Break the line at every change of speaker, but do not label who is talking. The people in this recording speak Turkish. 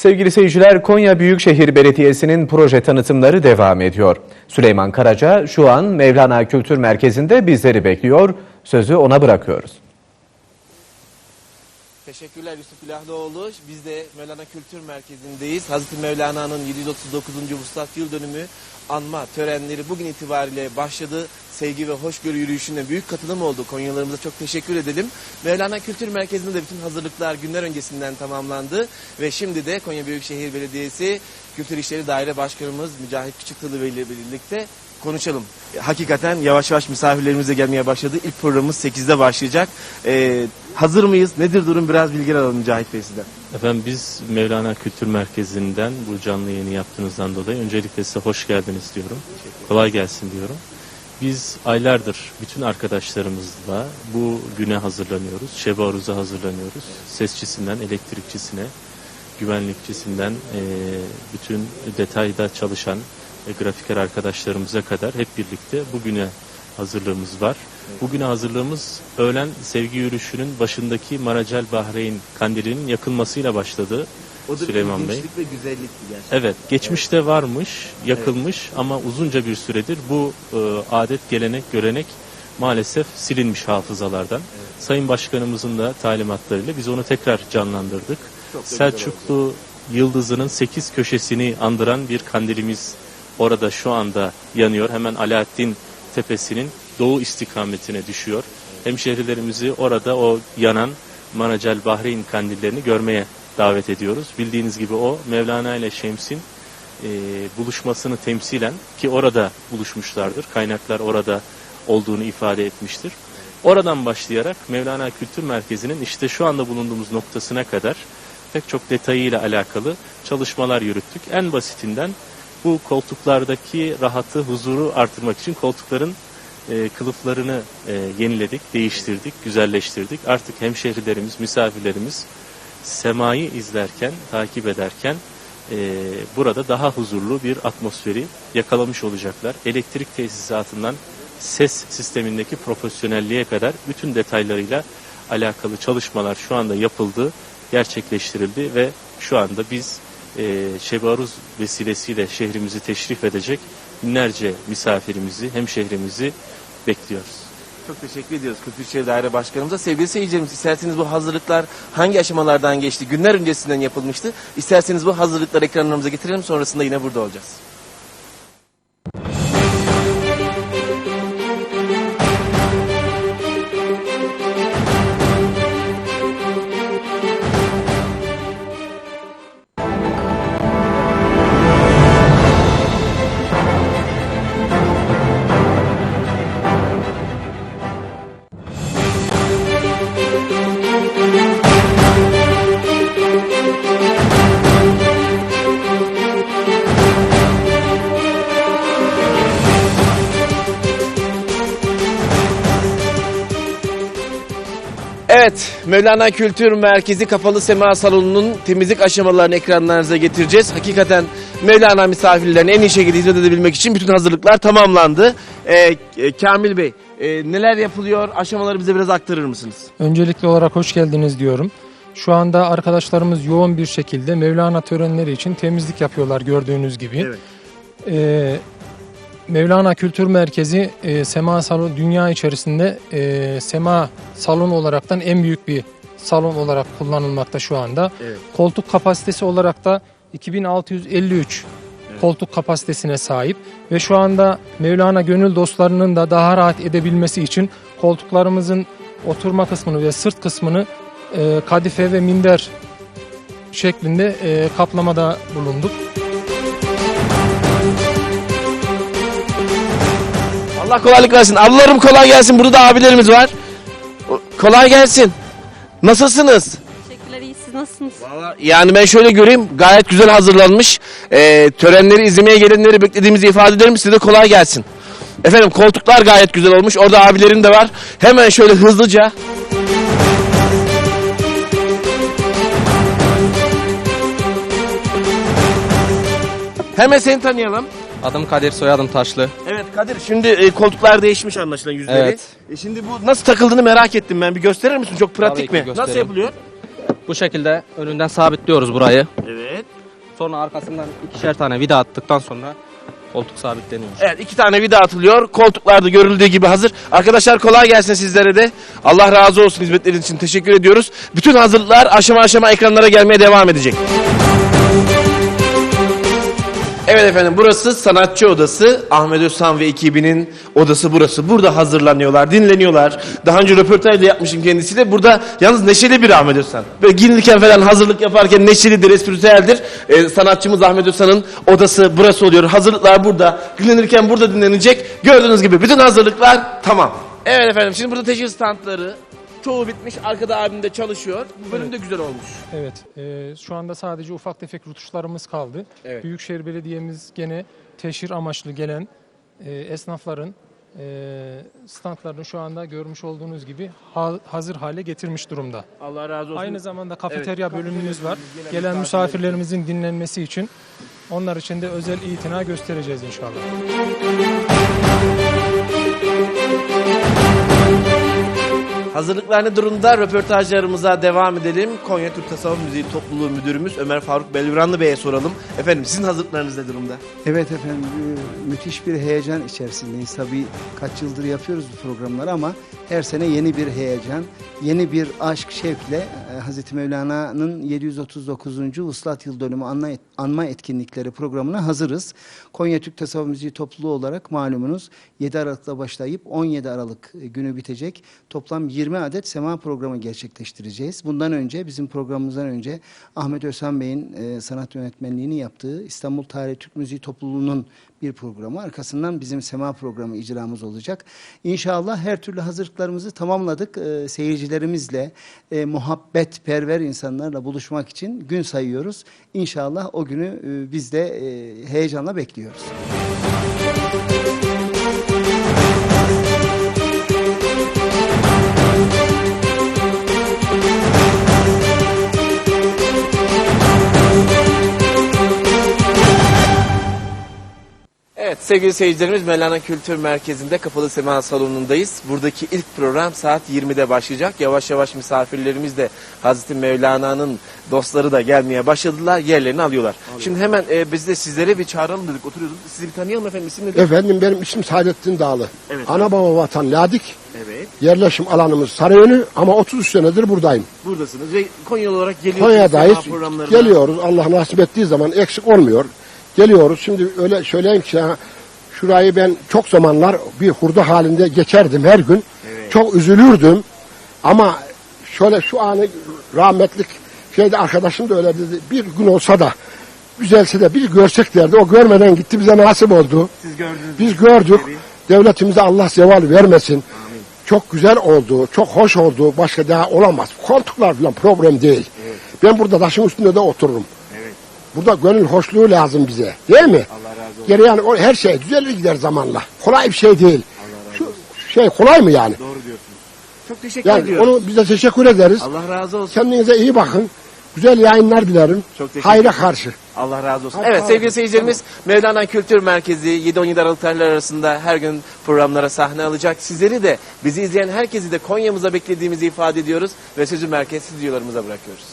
Sevgili seyirciler, Konya Büyükşehir Belediyesi'nin proje tanıtımları devam ediyor. Süleyman Karaca şu an Mevlana Kültür Merkezi'nde bizleri bekliyor. Sözü ona bırakıyoruz.
Teşekkürler Yusuf İlahlıoğlu. Biz de Mevlana Kültür Merkezi'ndeyiz. Hazreti Mevlana'nın 739. Vuslat Yıl Dönümü anma törenleri bugün itibariyle başladı. Sevgi ve hoşgörü yürüyüşüne büyük katılım oldu. Konyalarımıza çok teşekkür edelim. Mevlana Kültür Merkezi'nde de bütün hazırlıklar günler öncesinden tamamlandı. Ve şimdi de Konya Büyükşehir Belediyesi Kültür İşleri Daire Başkanımız Mücahit Küçüktılığı ile birlikte konuşalım. Hakikaten yavaş yavaş misafirlerimiz de gelmeye başladı. İlk programımız 8'de başlayacak. Ee, hazır mıyız? Nedir durum? Biraz bilgi alalım Mücahit Bey sizden.
Efendim biz Mevlana Kültür Merkezi'nden bu canlı yayını yaptığınızdan dolayı öncelikle size hoş geldiniz diyorum. Kolay gelsin diyorum. Biz aylardır bütün arkadaşlarımızla bu güne hazırlanıyoruz. Şebe Aruz'a hazırlanıyoruz. Sesçisinden elektrikçisine, güvenlikçisinden eee, bütün detayda çalışan e, grafiker arkadaşlarımıza kadar hep birlikte bugüne hazırlığımız var. Bugüne hazırlığımız öğlen sevgi yürüyüşünün başındaki Maracel Bahreyn kandilinin yakılmasıyla başladı.
O da bir
Süleyman Bey.
ilginçlik ve güzellikti gerçekten.
Evet, geçmişte varmış, yakılmış ama uzunca bir süredir bu e, adet, gelenek, görenek maalesef silinmiş hafızalardan. Sayın Başkanımızın da talimatlarıyla biz onu tekrar canlandırdık. Selçuklu Yıldızı'nın sekiz köşesini andıran bir kandilimiz orada şu anda yanıyor. Hemen Alaaddin Tepesi'nin doğu istikametine düşüyor. Hemşehrilerimizi orada o yanan Manacel Bahreyn kandillerini görmeye davet ediyoruz. Bildiğiniz gibi o Mevlana ile Şems'in e, buluşmasını temsilen ki orada buluşmuşlardır. Kaynaklar orada olduğunu ifade etmiştir. Oradan başlayarak Mevlana Kültür Merkezi'nin işte şu anda bulunduğumuz noktasına kadar pek çok detayıyla alakalı çalışmalar yürüttük. En basitinden bu koltuklardaki rahatı, huzuru artırmak için koltukların e, kılıflarını e, yeniledik, değiştirdik, güzelleştirdik. Artık hemşehrilerimiz, misafirlerimiz semayı izlerken, takip ederken e, burada daha huzurlu bir atmosferi yakalamış olacaklar. Elektrik tesisatından ses sistemindeki profesyonelliğe kadar bütün detaylarıyla alakalı çalışmalar şu anda yapıldı, gerçekleştirildi ve şu anda biz e, Şebi Aruz vesilesiyle şehrimizi teşrif edecek binlerce misafirimizi, hemşehrimizi bekliyoruz.
Çok teşekkür ediyoruz Kültür Daire Başkanımıza. Sevgili seyircilerimiz isterseniz bu hazırlıklar hangi aşamalardan geçti? Günler öncesinden yapılmıştı. İsterseniz bu hazırlıkları ekranlarımıza getirelim. Sonrasında yine burada olacağız. Evet, Mevlana Kültür Merkezi Kapalı Sema Salonu'nun temizlik aşamalarını ekranlarınıza getireceğiz. Hakikaten Mevlana misafirlerine en iyi şekilde hizmet edebilmek için bütün hazırlıklar tamamlandı. Ee, e, Kamil Bey, e, neler yapılıyor? Aşamaları bize biraz aktarır mısınız?
Öncelikli olarak hoş geldiniz diyorum. Şu anda arkadaşlarımız yoğun bir şekilde Mevlana törenleri için temizlik yapıyorlar gördüğünüz gibi.
Evet.
Ee, Mevlana Kültür Merkezi e, Sema Salon dünya içerisinde e, Sema Salon olaraktan en büyük bir salon olarak kullanılmakta şu anda.
Evet.
Koltuk kapasitesi olarak da 2653 koltuk kapasitesine sahip ve şu anda Mevlana gönül dostlarının da daha rahat edebilmesi için koltuklarımızın oturma kısmını ve sırt kısmını e, kadife ve minder şeklinde e, kaplamada bulunduk.
Allah kolaylık versin. Ablalarım kolay gelsin. Burada da abilerimiz var. Kolay gelsin. Nasılsınız?
Teşekkürler, iyi siz nasılsınız?
Vallahi yani ben şöyle göreyim gayet güzel hazırlanmış. Ee, törenleri izlemeye gelenleri beklediğimizi ifade ederim size de kolay gelsin. Efendim koltuklar gayet güzel olmuş. Orada abilerim de var. Hemen şöyle hızlıca. Hemen seni tanıyalım.
Adım Kadir, soyadım Taşlı.
Evet Kadir şimdi e, koltuklar değişmiş anlaşılan yüzleri.
Evet.
E, şimdi bu nasıl takıldığını merak ettim ben. Bir gösterir misin? Çok pratik
Tabii ki
mi? Nasıl
gösteririm.
yapılıyor?
Bu şekilde önünden sabitliyoruz burayı.
Evet.
Sonra arkasından ikişer tane vida attıktan sonra koltuk sabitleniyor.
Evet iki tane vida atılıyor. Koltuklar da görüldüğü gibi hazır. Arkadaşlar kolay gelsin sizlere de. Allah razı olsun hizmetleriniz için teşekkür ediyoruz. Bütün hazırlıklar aşama aşama ekranlara gelmeye devam edecek. Evet efendim burası sanatçı odası. Ahmet Özhan ve ekibinin odası burası. Burada hazırlanıyorlar, dinleniyorlar. Daha önce röportaj da yapmışım kendisiyle. Burada yalnız neşeli bir Ahmet Özhan. Böyle giyinirken falan hazırlık yaparken neşelidir, espritüeldir. Ee, sanatçımız Ahmet Özhan'ın odası burası oluyor. Hazırlıklar burada. Dinlenirken burada dinlenecek. Gördüğünüz gibi bütün hazırlıklar tamam. Evet efendim şimdi burada teşhir standları. Çoğu bitmiş. Arkada abim de çalışıyor. Bu bölüm de güzel olmuş.
Evet, e, şu anda sadece ufak tefek rutuşlarımız kaldı.
Evet.
Büyükşehir Belediye'miz gene teşhir amaçlı gelen e, esnafların e, standlarını şu anda görmüş olduğunuz gibi ha- hazır hale getirmiş durumda.
Allah razı olsun.
Aynı zamanda kafeterya bölümümüz var.
gelen
Gelen
misafirlerimiz-
misafirlerimizin dinlenmesi için onlar için de özel itina göstereceğiz inşallah.
Hazırlıklar ne durumda? Röportajlarımıza devam edelim. Konya Türk Tasavvuf Müziği Topluluğu Müdürümüz Ömer Faruk Belvranlı Bey'e soralım. Efendim sizin hazırlıklarınız ne durumda?
Evet efendim e, müthiş bir heyecan içerisindeyiz. Tabii kaç yıldır yapıyoruz bu programları ama her sene yeni bir heyecan, yeni bir aşk şevkle e, Hazreti Mevlana'nın 739. Vuslat Yıl Dönümü anma, anma etkinlikleri programına hazırız. Konya Türk Tasavvuf Müziği Topluluğu olarak malumunuz 7 Aralık'ta başlayıp 17 Aralık e, günü bitecek toplam 20 adet sema programı gerçekleştireceğiz. Bundan önce bizim programımızdan önce Ahmet Özhan Bey'in e, sanat yönetmenliğini yaptığı İstanbul Tarih Türk Müziği Topluluğu'nun bir programı. Arkasından bizim sema programı icramız olacak. İnşallah her türlü hazırlıklarımızı tamamladık. E, seyircilerimizle, e, muhabbet perver insanlarla buluşmak için gün sayıyoruz. İnşallah o günü e, biz de e, heyecanla bekliyoruz.
Evet sevgili seyircilerimiz Mevlana Kültür Merkezi'nde Kapalı Sema Salonu'ndayız. Buradaki ilk program saat 20'de başlayacak. Yavaş yavaş misafirlerimiz de Hazreti Mevlana'nın dostları da gelmeye başladılar. Yerlerini alıyorlar. Şimdi hemen e, biz de sizlere bir çağıralım dedik. Oturuyorduk. Sizi bir tanıyalım efendim. İsim nedir?
Efendim benim ismim Saadettin Dağlı.
Evet.
Ana baba vatan Ladik.
Evet.
Yerleşim alanımız Sarıyönü ama 33 senedir buradayım.
Buradasınız ve Konyalı olarak geliyorsunuz.
Konya'dayız. Geliyoruz. Allah nasip ettiği zaman eksik olmuyor. Geliyoruz. Şimdi öyle söyleyeyim ki şurayı ben çok zamanlar bir hurda halinde geçerdim her gün. Çok üzülürdüm. Ama şöyle şu anı rahmetlik şeyde arkadaşım da öyle dedi. Bir gün olsa da güzelse de bir görsek derdi. O görmeden gitti bize nasip oldu.
Siz gördünüz.
Biz gördük. Devletimize Allah zeval vermesin. Çok güzel oldu, çok hoş oldu. Başka daha olamaz. Koltuklar falan problem değil. Ben burada taşın üstünde de otururum. Burada gönül hoşluğu lazım bize. Değil mi?
Allah.
Geri yani o, her şey düzelir gider zamanla. Kolay bir şey değil. Şu şey kolay mı yani?
Doğru diyorsunuz. Çok teşekkür
Yani
ediyorum.
onu bize teşekkür ederiz.
Allah razı olsun.
Kendinize iyi bakın. Güzel yayınlar dilerim.
Çok teşekkür
Hayra karşı.
Allah razı olsun.
Hadi
Evet sevgili seyircilerimiz Mevlana Kültür Merkezi 7-17 Aralık tarihleri arasında her gün programlara sahne alacak. Sizleri de bizi izleyen herkesi de Konya'mıza beklediğimizi ifade ediyoruz ve sözü merkez stüdyolarımıza bırakıyoruz.